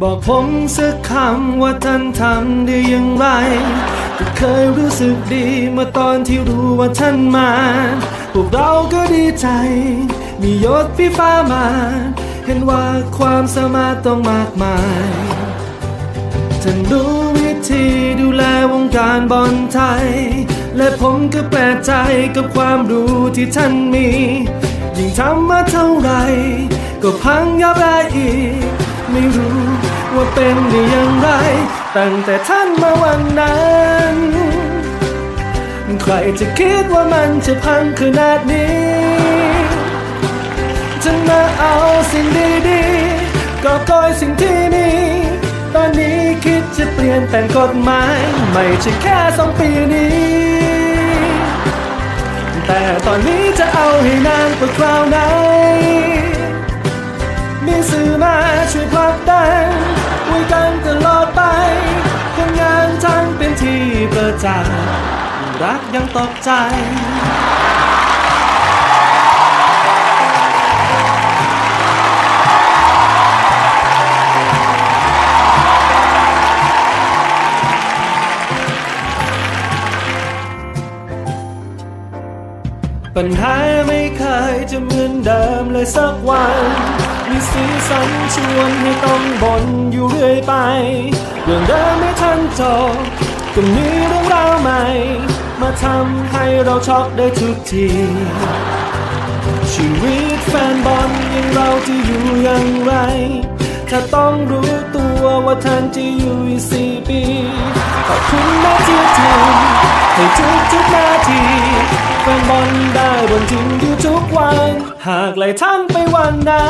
บอกผมสักคำว่าท่านทำได้อย่างไรก็เคยรู้สึกดีเมื่อตอนที่รู้ว่าท่านมา พวกเราก็ดีใจ มียศพี่ฟ้ามา เห็นว่าความสามารถต้องมากมาย ท่านรู้วิธีดูแลวงการบอลไทย และผมก็แปลกใจกับความรู้ที่ท่านมี ยิ่งทำมาเท่าไหรก็พังยับได้อีก ไม่รู้ว่าเป็นได้อย่างไร ตั้งแต่ท่านมาวันนั้น ใครจะคิดว่ามันจะพังขนาดนี้จะมาเอาสิ่งดีๆก็ก้อยสิ่งที่มีตอนนี้คิดจะเปลี่ยนแต่งกฎหมาย ไม่ใช่แค่สองปีนี้ แต่ตอนนี้จะเอาให้นานกว่าคร ระจักษ์รักยังตกใจปัญหาไม่เคยจะเหมือนเดิมเลยสักวัน มีสีสันชวนให้ต้องบ่นอยู่เรื่อยไป เรื่องเดิมไม่ทันจบ ก็มีเรื่องราวใหม่ มาทำให้เราช็อกได้ทุกที ชีวิตแฟนบอลอยังเราจะอยู่อย่างไร ถ้าต้องรู้ตัวว่าท่านจะอยู่อีกสี่ปี ขอบคุณนะที่ทำให้ทุกทุกนาทีแฟนบอลได้บนทิ้งอยู่ทุกวัน หากไหลท่านไปวันนั้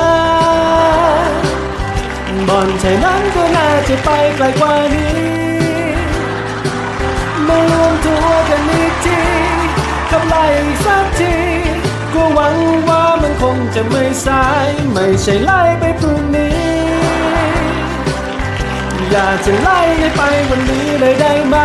นบอลไทยนั้นก็น่าจะไปไกลกว่านี้ารวมตัวกันอีกทีขับไล่สักทีก็หวังว่ามันคงจะไม่สาย ไม่ใช่ไล่ไปพรุ่งนี้ อยากจะไล่ให้ไปวันนี้เลยได้ไหม